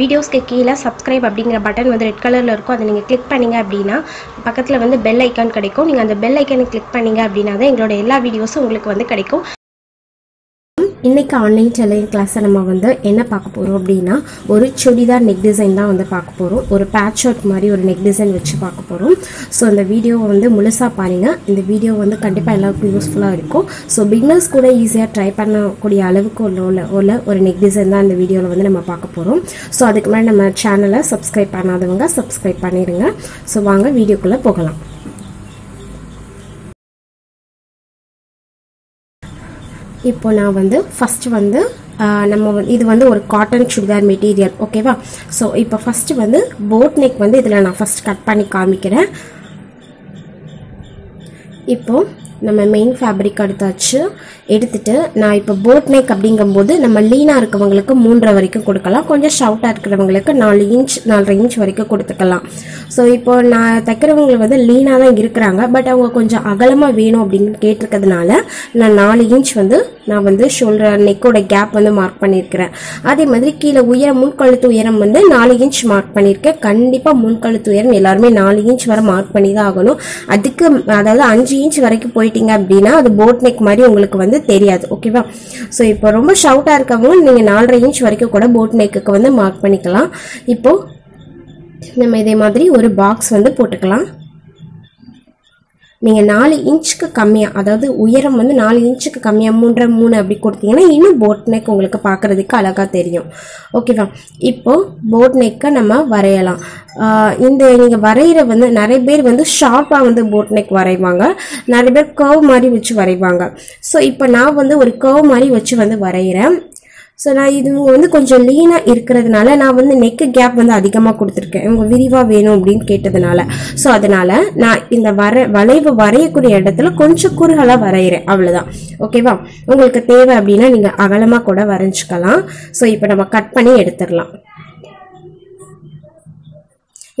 வீடியோஸ்க்கு கீழே சப்ஸ்கிரைப் அப்படிங்கிற பட்டன் வந்து ரெட் கலரில் இருக்கும். அதை நீங்கள் கிளிக் பண்ணீங்க அப்படின்னா பக்கத்தில் வந்து பெல் ஐக்கான் கிடைக்கும். நீங்கள் அந்த பெல் ஐக்கானை கிளிக் பண்ணீங்க அப்படின்னா தான் எங்களோட எல்லா வீடியோஸும் உங்களுக்கு வந்து கிடைக்கும். இன்றைக்கி ஆன்லைன் டெய்லரிங் கிளாஸை நம்ம வந்து என்ன பார்க்க போகிறோம் அப்படின்னா ஒரு சுடிதார் நெக் டிசைன் தான் வந்து பார்க்க போகிறோம் ஒரு பேட்ச் ஷர்ட் மாதிரி ஒரு நெக் டிசைன் வச்சு பார்க்க போகிறோம் ஸோ அந்த வீடியோவை வந்து முழுசாக பாருங்கள் இந்த வீடியோ வந்து கண்டிப்பாக எல்லாருக்கும் யூஸ்ஃபுல்லாக இருக்கும். ஸோ பிகினர்ஸ் கூட ஈஸியாக ட்ரை பண்ணக்கூடிய அளவுக்கு உள்ள உள்ள உள்ள ஒரு நெக் டிசைன் தான் இந்த வீடியோவில் வந்து நம்ம பார்க்க போகிறோம் ஸோ அதுக்கு முன்னாடி நம்ம சேனலை சப்ஸ்கிரைப் பண்ணாதவங்க சப்ஸ்கிரைப் பண்ணிடுங்க ஸோ வாங்க வீடியோக்குள்ளே போகலாம். இப்போ நான் வந்து ஃபஸ்ட்டு வந்து நம்ம வந்து இது வந்து ஒரு காட்டன் சுடிதார் மெட்டீரியல் ஓகேவா ஸோ இப்போ ஃபஸ்ட்டு வந்து போட் நெக் வந்து இதில் நான் ஃபஸ்ட் கட் பண்ணி காமிக்கிறேன். இப்போது நம்ம மெயின் ஃபேப்ரிக் எடுத்தாச்சு எடுத்துட்டு நான் இப்போ போட் நெக் அப்படிங்கும்போது நம்ம லீனாக இருக்கவங்களுக்கு மூன்றரை வரைக்கும் கொடுக்கலாம். கொஞ்சம் ஷவுட்டாக இருக்கிறவங்களுக்கு நாலு இன்ச் நாலரை இன்ச் வரைக்கும் கொடுத்துக்கலாம். ஸோ இப்போ நான் தைக்கிறவங்க வந்து லீனாக தான் இருக்கிறாங்க. பட் அவங்க கொஞ்சம் அகலமாக வேணும் அப்படின்னு கேட்டிருக்கிறதுனால நான் நாலு இன்ச் வந்து நான் வந்து ஷோல்டர் நெக்கோட கேப் வந்து மார்க் பண்ணியிருக்கிறேன் அதே மாதிரி கீழே உயரம் முன்கழுத்து உயரம் வந்து நாலு இன்ச் மார்க் பண்ணியிருக்கேன் கண்டிப்பாக முன்கழுத்து உயரம் எல்லாருமே நாலு இன்ச் வரை மார்க் பண்ணி தான் ஆகணும். அதுக்கு அதாவது அஞ்சு இன்ச் வரைக்கும் போயிட்டீங்க அப்படின்னா அது போட் நெக் மாதிரி உங்களுக்கு வந்து தெரியாது. ஓகேவா ஸோ இப்போ ரொம்ப ஷவுட்டாக இருக்கவங்க நீங்கள் நாலரை இன்ச் வரைக்கும் கூட போட் நெக்குக்கு வந்து மார்க் பண்ணிக்கலாம். இப்போது நம்ம இதே மாதிரி ஒரு பாக்ஸ் வந்து போட்டுக்கலாம். நீங்கள் நாலு இன்ச்சுக்கு கம்மியாக அதாவது உயரம் வந்து நாலு இன்ச்சுக்கு கம்மியாக மூன்றரை மூணு அப்படி கொடுத்தீங்கன்னா இன்னும் போட் நெக் உங்களுக்கு பார்க்குறதுக்கு அழகாக தெரியும். ஓகேவா இப்போ போட் நெக்கை நம்ம வரையலாம். இந்த நீங்கள் வரைகிற வந்து நிறைய பேர் வந்து ஷார்ப்பாக வந்து போட் நெக் வரைவாங்க. நிறைய பேர் கர்வ் மாதிரி வச்சு வரைவாங்க. ஸோ இப்போ நான் வந்து ஒரு கர்வ் மாதிரி வச்சு வந்து வரைகிறேன் ஸோ நான் இது வந்து கொஞ்சம் லீனாக இருக்கிறதுனால நான் வந்து நெக்கு கேப் வந்து அதிகமாக கொடுத்துருக்கேன். இவங்க விரிவாக வேணும் அப்படின்னு கேட்டதுனால. ஸோ அதனால் நான் இந்த வர வளைவு வரையக்கூடிய இடத்துல கொஞ்சம் குறுகலாக வரைகிறேன் அவ்வளோதான் ஓகேவா உங்களுக்கு தேவை அப்படின்னா நீங்கள் அகலமாக கூட வரைஞ்சிக்கலாம். ஸோ இப்போ நம்ம கட் பண்ணி எடுத்துடலாம்.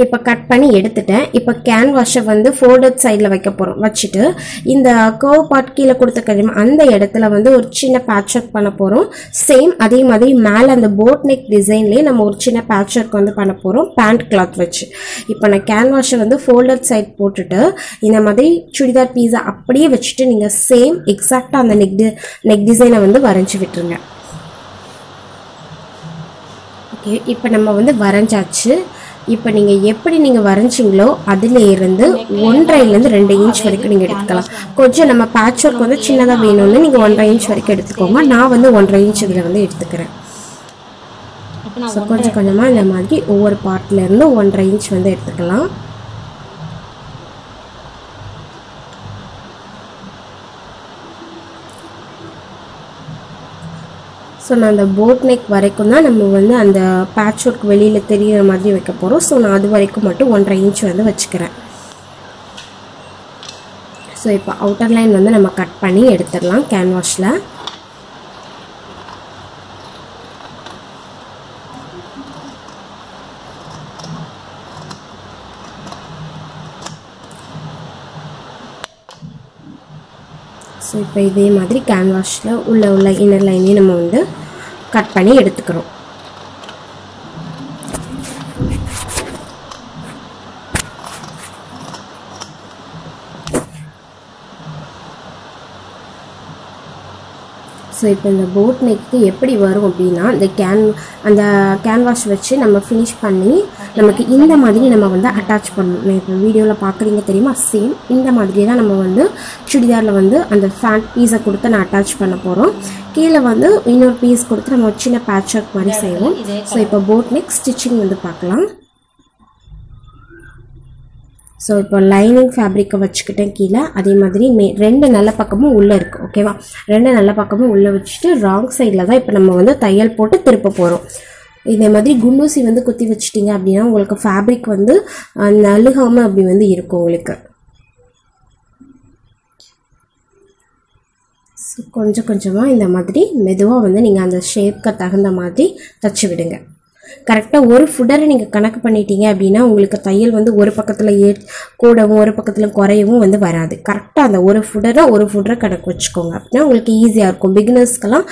இப்போ கட் பண்ணி எடுத்துட்டேன். இப்போ கேன்வாஷை வந்து ஃபோல்டட் சைடில் வைக்க போகிறோம் வச்சுட்டு இந்த கர்வ் பார்ட் கீழே கொடுத்துருக்க அந்த இடத்துல வந்து ஒரு சின்ன பேட்ச் ஒர்க் பண்ண போகிறோம் சேம் அதே மாதிரி மேலே அந்த போட் நெக் டிசைன்லேயே நம்ம ஒரு சின்ன பேட்ச் ஒர்க் வந்து பண்ண போகிறோம் பேண்ட் கிளாத் வச்சு. இப்போ நான் கேன்வாஷை வந்து ஃபோல்டட் சைட் போட்டுட்டு இந்த மாதிரி சுடிதார் பீஸா அப்படியே வச்சுட்டு நீங்கள் சேம் எக்ஸாக்டாக அந்த நெக் நெக் டிசைனை வந்து வரைஞ்சி விட்டுருங்க. ஓகே இப்போ நம்ம வந்து வரைஞ்சாச்சு. இப்போ நீங்கள் எப்படி நீங்கள் வரைஞ்சிங்களோ அதில் இருந்து ஒன்றரைலேருந்து ரெண்டு இன்ச் வரைக்கும் நீங்கள் எடுத்துக்கலாம். கொஞ்சம் நம்ம பேட்ச் ஒர்க் வந்து சின்னதாக வேணும்னு நீங்கள் ஒன்றரை இன்ச் வரைக்கும் எடுத்துக்கோங்க. நான் வந்து ஒன்றரை இன்ச் இதில் வந்து எடுத்துக்கிறேன். ஸோ கொஞ்சம் கொஞ்சமாக இந்த மாதிரி ஒவ்வொரு பார்ட்ல இருந்து ஒன்றரை இன்ச் வந்து எடுத்துக்கலாம். ஸோ நான் அந்த போட் நெக் வரைக்கும் தான் நம்ம வந்து அந்த பேட்ச் ஒர்க் வெளியில் தெரிகிற மாதிரி வைக்க போகிறோம் ஸோ நான் அது வரைக்கும் மட்டும் ஒன்றரை இன்ச் வந்து வச்சுக்கிறேன். ஸோ இப்போ அவுட்டர் லைன் வந்து நம்ம கட் பண்ணி எடுத்துடலாம் கேன்வாஷில் ஸோ இப்போ இதே மாதிரி கேன்வாஷில் உள்ள உள்ள இன்னர் லைனையும் நம்ம வந்து கட் பண்ணி எடுத்துக்கிறோம். இப்போ இந்த போட் நெக்கு எப்படி வரும் அப்படின்னா இந்த கேன் அந்த கேன்வாஷ் வச்சு நம்ம ஃபினிஷ் பண்ணி நமக்கு இந்த மாதிரி நம்ம வந்து அட்டாச் பண்ணணும். இப்போ வீடியோவில் பார்க்குறீங்க தெரியுமா? சேம் இந்த மாதிரி தான் நம்ம வந்து சுடிதாரில் வந்து அந்த ஃபேண்ட் பீஸை கொடுத்து நான் அட்டாச் பண்ண போகிறோம் கீழே வந்து இன்னொரு பீஸ் கொடுத்து நம்ம ஒரு சின்ன பேட்ச் ஒர்க் மாதிரி செய்வோம். ஸோ இப்போ போட் நெக் ஸ்டிச்சிங் வந்து பார்க்கலாம். ஸோ இப்போ லைனிங் ஃபேப்ரிக்கை வச்சுக்கிட்டேன் கீழே. அதே மாதிரி மே ரெண்டு நல்ல பக்கமும் உள்ளே இருக்குது ஓகேவா ரெண்டு நல்ல பக்கமும் உள்ளே வச்சுட்டு ராங் சைடில் தான் இப்போ நம்ம வந்து தையல் போட்டு திருப்ப போகிறோம் இதே மாதிரி குண்டூசி வந்து குத்தி வச்சிட்டிங்க அப்படின்னா உங்களுக்கு ஃபேப்ரிக் வந்து நழுகாமல் அப்படி வந்து இருக்கும் உங்களுக்கு. ஸோ கொஞ்சம் கொஞ்சமாக இந்த மாதிரி மெதுவாக வந்து நீங்கள் அந்த ஷேப்க்கு தகுந்த மாதிரி தச்சு விடுங்க. கரெக்டாக ஒரு ஃபுட்டரை நீங்கள் கணக்கு பண்ணிட்டீங்க அப்படின்னா உங்களுக்கு தையல் வந்து ஒரு பக்கத்தில் ஏ கூடவும் ஒரு பக்கத்தில் குறையவும் வந்து வராது. கரெக்டாக அந்த ஒரு ஃபுட்டரை ஒரு ஃபுட்டரை கணக்கு வச்சுக்கோங்க. அப்படின்னா உங்களுக்கு ஈஸியாக இருக்கும். பிகினர்ஸ்க்கெல்லாம்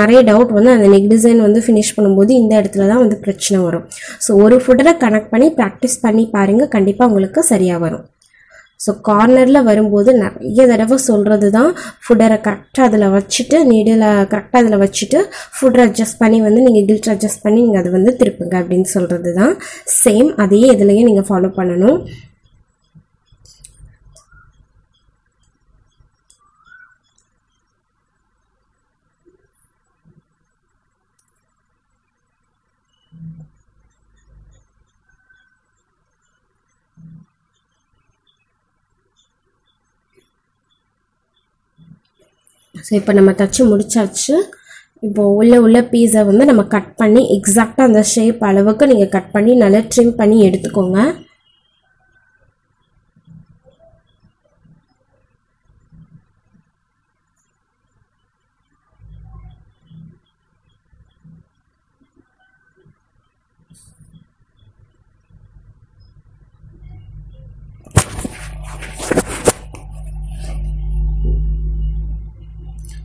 நிறைய டவுட் வந்து அந்த நெக் டிசைன் வந்து ஃபினிஷ் பண்ணும்போது இந்த இடத்துல தான் வந்து பிரச்சனை வரும். ஸோ ஒரு ஃபுட்டரை கனெக்ட் பண்ணி ப்ராக்டிஸ் பண்ணி பாருங்கள் கண்டிப்பாக உங்களுக்கு சரியாக வரும். ஸோ கார்னரில் வரும்போது நிறைய தடவை சொல்கிறது தான் ஃபுட்டரை கரெக்டாக அதில் வச்சுட்டு நீடில் கரெக்டாக அதில் வச்சுட்டு ஃபுட் அட்ஜஸ்ட் பண்ணி வந்து நீங்கள் கில்ட் அட்ஜஸ்ட் பண்ணி நீங்கள் அதை வந்து திருப்புங்க அப்படின்னு சொல்கிறது தான் சேம் அதையே இதுலேயே நீங்கள் ஃபாலோ பண்ணணும். ஸோ இப்போ நம்ம தச்சு முடிச்சாச்சு. இப்போது உள்ள உள்ள பீஸை வந்து நம்ம கட் பண்ணி எக்ஸாக்டாக அந்த ஷேப் அளவுக்கு நீங்கள் கட் பண்ணி நல்லா ட்ரிம் பண்ணி எடுத்துக்கோங்க.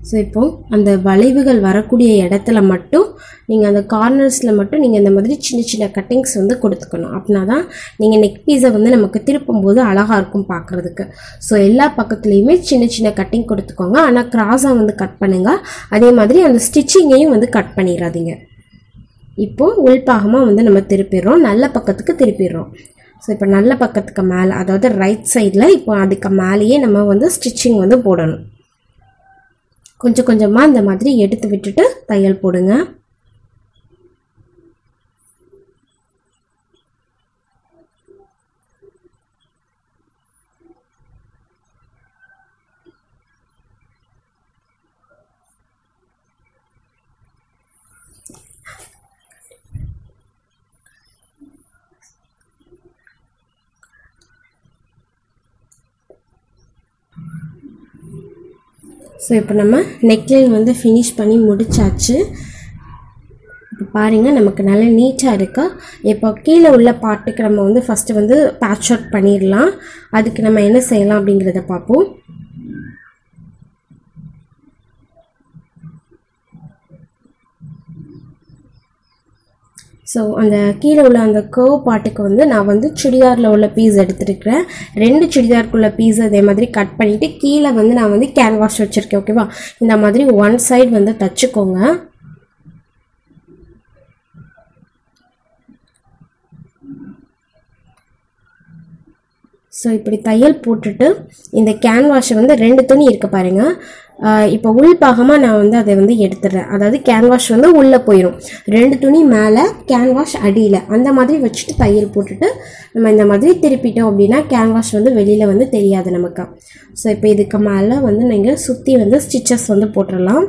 ஸோ இப்போ அந்த வளைவுகள் வரக்கூடிய இடத்துல மட்டும் நீங்கள் அந்த கார்னர்ஸில் மட்டும் நீங்கள் இந்த மாதிரி சின்ன சின்ன கட்டிங்ஸ் வந்து கொடுத்துக்கணும். அப்படின்னா தான் நீங்கள் நெக் பீஸை வந்து நமக்கு திருப்பும் போது அழகாக இருக்கும் பார்க்குறதுக்கு. ஸோ எல்லா பக்கத்துலேயுமே சின்ன சின்ன கட்டிங் கொடுத்துக்கோங்க. ஆனால் கிராஸாக வந்து கட் பண்ணுங்கள் அதே மாதிரி அந்த ஸ்டிச்சிங்கையும் வந்து கட் பண்ணிடாதீங்க இப்போது உள்பாகமாக வந்து நம்ம திருப்பிடுறோம். நல்ல பக்கத்துக்கு திருப்பிடுறோம். ஸோ இப்போ நல்ல பக்கத்துக்கு மேலே அதாவது ரைட் சைடில் இப்போ அதுக்கு மேலேயே நம்ம வந்து ஸ்டிச்சிங் வந்து போடணும். கொஞ்சம் கொஞ்சமாக இந்த மாதிரி எடுத்து விட்டுட்டு தையல் போடுங்க. ஸோ இப்போ நம்ம நெக்லைன் வந்து ஃபினிஷ் பண்ணி முடிச்சாச்சு. இப்போ பாருங்கள் நமக்கு நல்லா நீட்டாக இருக்கா? இப்போ கீழே உள்ள பாட்டுக்கு நம்ம வந்து ஃபஸ்ட்டு வந்து பேட்ச் அவுட் பண்ணிடலாம். அதுக்கு நம்ம என்ன செய்யலாம் அப்படிங்கிறத பார்ப்போம். ஸோ அந்த கீழே உள்ள அந்த கர்வ் பாட்டுக்கு வந்து நான் வந்து சுடிதாரில் உள்ள பீஸ் எடுத்துருக்கிறேன். ரெண்டு சுடிதாருக்குள்ள பீஸ் அதே மாதிரி கட் பண்ணிவிட்டு கீழே வந்து நான் வந்து கேன்வாஸ் வச்சுருக்கேன் ஓகேவா இந்த மாதிரி ஒன் சைடு வந்து தச்சுக்கோங்க. ஸோ இப்படி தையல் போட்டுட்டு இந்த கேன்வாஷை வந்து ரெண்டு துணி இருக்கு பாருங்க. இப்போ உள் பாகமாக நான் வந்து அதை வந்து எடுத்துடுறேன். அதாவது கேன்வாஷ் வந்து உள்ளே போயிடும் ரெண்டு துணி மேலே கேன்வாஷ் அடியில். அந்த மாதிரி வச்சுட்டு தையல் போட்டுட்டு நம்ம இந்த மாதிரி திருப்பிட்டோம் அப்படின்னா கேன்வாஷ் வந்து வெளியில் வந்து தெரியாது நமக்கு. ஸோ இப்போ இதுக்கு மேலே வந்து நீங்கள் சுற்றி வந்து ஸ்டிச்சஸ் வந்து போட்டுடலாம்.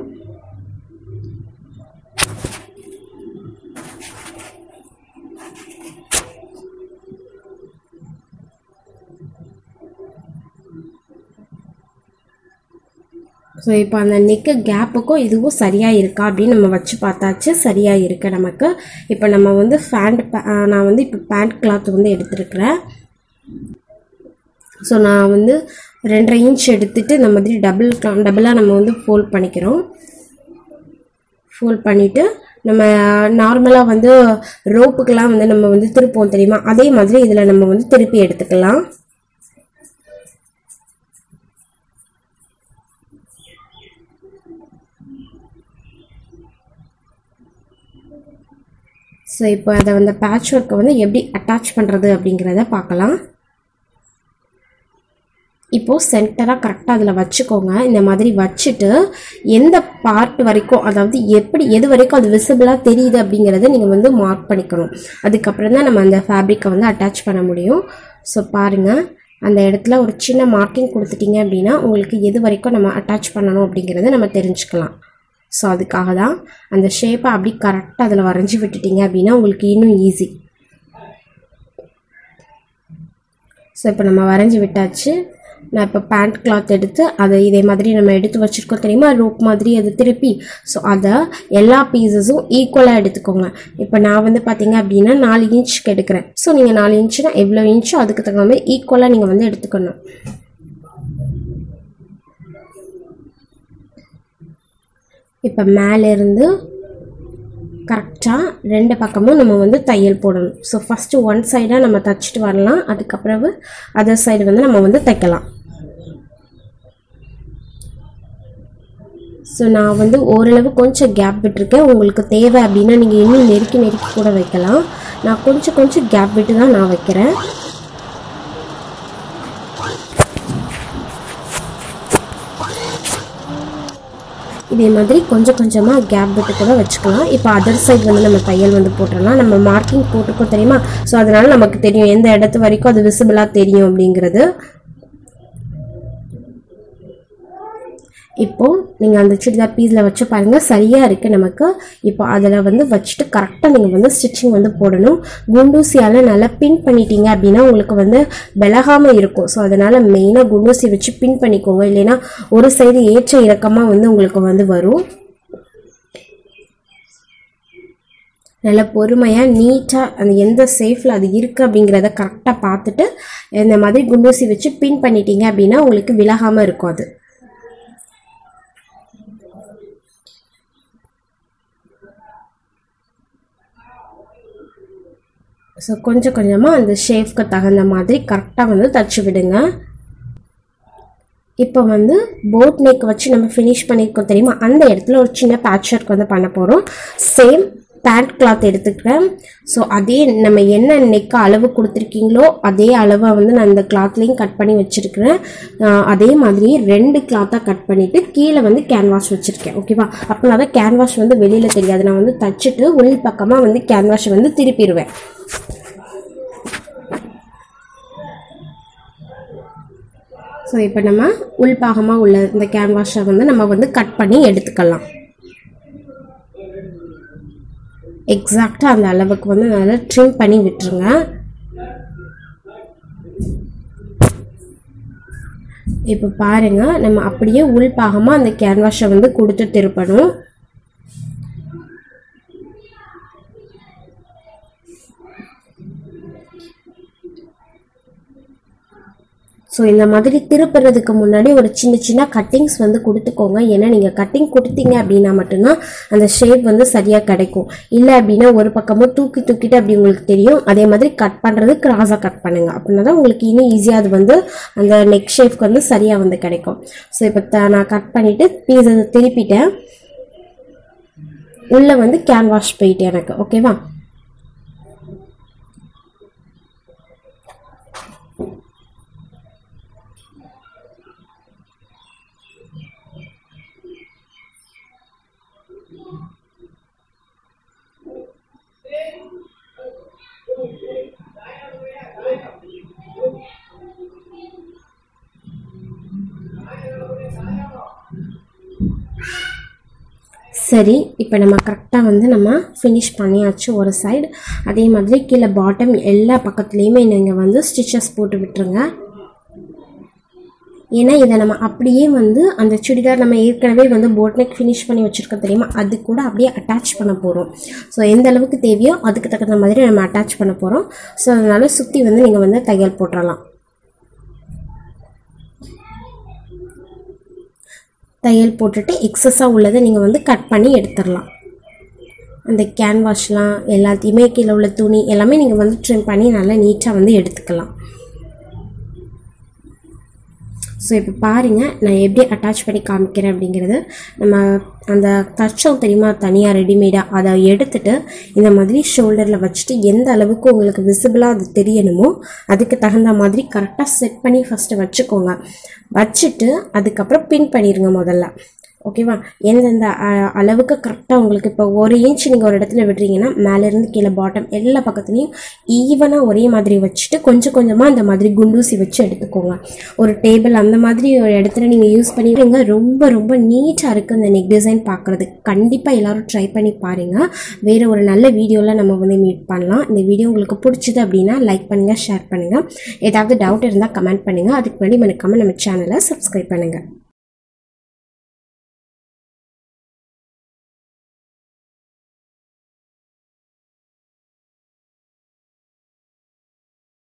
ஸோ இப்போ அந்த நெக்கு கேப்புக்கும் இதுவும் சரியாக இருக்கா அப்படின்னு நம்ம வச்சு பார்த்தாச்சு. சரியாக இருக்கு நமக்கு. இப்போ நம்ம வந்து ஃபேண்ட் நான் வந்து இப்போ பேண்ட் கிளாத் வந்து எடுத்துருக்குறேன். ஸோ நான் வந்து ரெண்டரை இன்ச் எடுத்துகிட்டு இந்த மாதிரி டபுள் டபுளாக நம்ம வந்து ஃபோல்ட் பண்ணிக்கிறோம். ஃபோல்ட் பண்ணிவிட்டு நம்ம நார்மலாக வந்து ரோப்புக்கெலாம் வந்து நம்ம வந்து திருப்போம் தெரியுமா? அதே மாதிரி இதில் நம்ம வந்து திருப்பி எடுத்துக்கலாம். ஸோ இப்போ அதை வந்து பேட்ச் ஒர்க்கை வந்து எப்படி அட்டாச் பண்ணுறது அப்படிங்கிறத பார்க்கலாம். இப்போது சென்டராக கரெக்டாக அதில் வச்சுக்கோங்க. இந்த மாதிரி வச்சுட்டு எந்த பார்ட் வரைக்கும் அதாவது எப்படி எது வரைக்கும் அது விசிபிளாக தெரியுது அப்படிங்கிறத நீங்கள் வந்து மார்க் பண்ணிக்கணும். அதுக்கப்புறம் தான் நம்ம அந்த ஃபேப்ரிக்கை வந்து அட்டாச் பண்ண முடியும். ஸோ பாருங்கள் அந்த இடத்துல ஒரு சின்ன மார்க்கிங் கொடுத்துட்டிங்க அப்படின்னா உங்களுக்கு எது வரைக்கும் நம்ம அட்டாச் பண்ணணும் அப்படிங்கிறத நம்ம தெரிஞ்சுக்கலாம். ஸோ அதுக்காக தான் அந்த ஷேப்பை அப்படி கரெக்டாக அதில் வரைஞ்சி விட்டுட்டீங்க அப்படின்னா உங்களுக்கு இன்னும் ஈஸி ஸோ இப்போ நம்ம வரைஞ்சி விட்டாச்சு. நான் இப்போ பேண்ட் கிளாத் எடுத்து அதை இதே மாதிரி நம்ம எடுத்து வச்சுருக்கோம் தெரியுமா? ரோப் மாதிரி அது திருப்பி. ஸோ அதை எல்லா பீசஸும் ஈக்குவலாக எடுத்துக்கோங்க. இப்போ நான் வந்து பார்த்தீங்க அப்படின்னா நாலு இன்ச்சுக்கு எடுக்கிறேன். ஸோ நீங்கள் நாலு இன்ச்சுனா எவ்வளோ இன்ச்சோ அதுக்கு தகுந்த மாதிரி ஈக்குவலாக நீங்கள் வந்து எடுத்துக்கணும். இப்போ மேலேருந்து கரெக்டாக ரெண்டு பக்கமும் நம்ம வந்து தையல் போடணும். ஸோ ஃபஸ்ட்டு ஒன் சைடாக நம்ம தைச்சிட்டு வரலாம். அதுக்கப்புறம் அதர் சைடு வந்து நம்ம வந்து தைக்கலாம். ஸோ நான் வந்து ஓரளவு கொஞ்சம் கேப் விட்டுருக்கேன். உங்களுக்கு தேவை அப்படின்னா நீங்கள் இன்னும் நெருக்கி நெருக்கி கூட வைக்கலாம். நான் கொஞ்சம் கொஞ்சம் கேப் விட்டு தான் நான் வைக்கிறேன். இதே மாதிரி கொஞ்சம் கொஞ்சமாக கேப் விட்டு கூட வச்சுக்கலாம். இப்போ அதர் சைடு வந்து நம்ம தையல் வந்து போட்டுடலாம். நம்ம மார்க்கிங் போட்டுக்கோ தெரியுமா? ஸோ அதனால நமக்கு தெரியும் எந்த இடத்து வரைக்கும் அது விசிபிளாக தெரியும் அப்படிங்கிறது. இப்போது நீங்கள் அந்த சுடிதார் பீஸில் வச்சு பாருங்கள் சரியாக இருக்குது நமக்கு. இப்போ அதில் வந்து வச்சுட்டு கரெக்டாக நீங்கள் வந்து ஸ்டிச்சிங் வந்து போடணும். குண்டூசியால் நல்லா பின் பண்ணிட்டீங்க அப்படின்னா உங்களுக்கு வந்து விலகாமல் இருக்கும். ஸோ அதனால் மெயினாக குண்டூசி வச்சு பின் பண்ணிக்கோங்க. இல்லைன்னா ஒரு சைடு ஏற்ற இறக்கமாக வந்து உங்களுக்கு வந்து வரும். நல்ல பொறுமையாக நீட்டாக அந்த எந்த சேஃபில் அது இருக்குது அப்படிங்கிறத கரெக்டாக பார்த்துட்டு இந்த மாதிரி குண்டூசி வச்சு பின் பண்ணிட்டீங்க அப்படின்னா உங்களுக்கு விலகாமல் இருக்கும் அது. ஸோ கொஞ்சம் கொஞ்சமாக அந்த ஷேஃப்க்கு தகுந்த மாதிரி கரெக்டாக வந்து தச்சு விடுங்க. இப்போ வந்து போட் நெக் வச்சு நம்ம ஃபினிஷ் பண்ணியிருக்கோம் தெரியுமா? அந்த இடத்துல ஒரு சின்ன பேட்ச் ஒர்க் வந்து பண்ண போகிறோம் சேம் பேண்ட் கிளாத் எடுத்துக்கிறேன். ஸோ அதே நம்ம என்ன நெக் அளவு கொடுத்துருக்கீங்களோ அதே அளவை வந்து நான் இந்த கிளாத்லேயும் கட் பண்ணி வச்சுருக்கிறேன். அதே மாதிரி ரெண்டு கிளாத்தாக கட் பண்ணிவிட்டு கீழே வந்து கேன்வாஷ் வச்சுருக்கேன். ஓகேவா அப்போனா தான் கேன்வாஷ் வந்து வெளியில் தெரியாது. நான் வந்து தச்சுட்டு உள் பக்கமாக வந்து கேன்வாஷை வந்து திருப்பிடுவேன். ஸோ இப்போ நம்ம உள்பாகமாக உள்ள இந்த கேன்வாஷை வந்து நம்ம வந்து கட் பண்ணி எடுத்துக்கலாம். எக்ஸாக்டாக அந்த அளவுக்கு வந்து நல்லா ட்ரிம் பண்ணி விட்டுருங்க. இப்போ பாருங்க நம்ம அப்படியே உள்பாகமாக அந்த கேன்வாஷை வந்து கொடுத்து திருப்பணும். ஸோ இந்த மாதிரி திருப்புறதுக்கு முன்னாடி ஒரு சின்ன சின்ன கட்டிங்ஸ் வந்து கொடுத்துக்கோங்க. ஏன்னா நீங்கள் கட்டிங் கொடுத்தீங்க அப்படின்னா மட்டும்தான் அந்த ஷேப் வந்து சரியாக கிடைக்கும். இல்லை அப்படின்னா ஒரு பக்கமும் தூக்கி தூக்கிட்டு அப்படி உங்களுக்கு தெரியும். அதே மாதிரி கட் பண்ணுறது கிராஸாக கட் பண்ணுங்கள் அப்படின்னா தான் உங்களுக்கு இன்னும் ஈஸியாக அது வந்து அந்த நெக் ஷேப்க்கு வந்து சரியாக வந்து கிடைக்கும். ஸோ இப்போ த நான் கட் பண்ணிவிட்டு பீஸை திருப்பிட்டேன். உள்ளே வந்து கேன்வாஷ் போயிட்டு எனக்கு. ஓகேவா சரி இப்போ நம்ம கரெக்டாக வந்து நம்ம ஃபினிஷ் பண்ணியாச்சு ஒரு சைடு அதே மாதிரி கீழே பாட்டம் எல்லா பக்கத்துலேயுமே நீங்கள் வந்து ஸ்டிச்சஸ் போட்டு விட்டுருங்க. ஏன்னா இதை நம்ம அப்படியே வந்து அந்த சுடிதார் நம்ம ஏற்கனவே வந்து போட் நெக் ஃபினிஷ் பண்ணி வச்சுருக்கோம் தெரியுமா? அது கூட அப்படியே அட்டாச் பண்ண போகிறோம் ஸோ எந்த அளவுக்கு தேவையோ அதுக்கு தகுந்த மாதிரி நம்ம அட்டாச் பண்ண போகிறோம் ஸோ அதனால் சுற்றி வந்து நீங்கள் வந்து தையல் போட்டுடலாம் தையல் போட்டுட்டு எக்ஸஸாக உள்ளதை நீங்கள் வந்து கட் பண்ணி எடுத்துடலாம். அந்த கேன்வாஷ்லாம் எல்லாத்தையுமே கீழே உள்ள துணி எல்லாமே நீங்கள் வந்து ட்ரிம் பண்ணி நல்லா நீட்டாக வந்து எடுத்துக்கலாம். ஸோ இப்போ பாருங்கள் நான் எப்படி அட்டாச் பண்ணி காமிக்கிறேன் அப்படிங்கிறது. நம்ம அந்த தச்சம் தெரியுமா? தனியாக ரெடிமேடாக அதை எடுத்துட்டு இந்த மாதிரி ஷோல்டரில் வச்சுட்டு எந்த அளவுக்கு உங்களுக்கு விசிபிளாக அது தெரியணுமோ அதுக்கு தகுந்த மாதிரி கரெக்டாக செட் பண்ணி ஃபஸ்ட்டு வச்சுக்கோங்க. வச்சுட்டு அதுக்கப்புறம் பின் பண்ணிடுங்க முதல்ல. ஓகேவா எந்தெந்த அளவுக்கு கரெக்டாக உங்களுக்கு இப்போ ஒரு இன்ச் நீங்கள் ஒரு இடத்துல விடுறீங்கன்னா மேலேருந்து கீழே பாட்டம் எல்லா பக்கத்துலேயும் ஈவனாக ஒரே மாதிரி வச்சுட்டு கொஞ்சம் கொஞ்சமாக அந்த மாதிரி குண்டூசி வச்சு எடுத்துக்கோங்க. ஒரு டேபிள் அந்த மாதிரி ஒரு இடத்துல நீங்கள் யூஸ் பண்ணிடுங்க ரொம்ப ரொம்ப நீட்டாக இருக்குது அந்த நெக் டிசைன் பார்க்குறது கண்டிப்பாக எல்லோரும் ட்ரை பண்ணி பாருங்கள் வேறு ஒரு நல்ல வீடியோவில் நம்ம வந்து மீட் பண்ணலாம். இந்த வீடியோ உங்களுக்கு பிடிச்சது அப்படின்னா லைக் பண்ணுங்கள் ஷேர் பண்ணுங்கள் ஏதாவது டவுட் இருந்தால் கமெண்ட் பண்ணுங்கள் அதுக்கு முன்னாடி மறக்காமல் நம்ம சேனலை சப்ஸ்கிரைப் பண்ணுங்கள்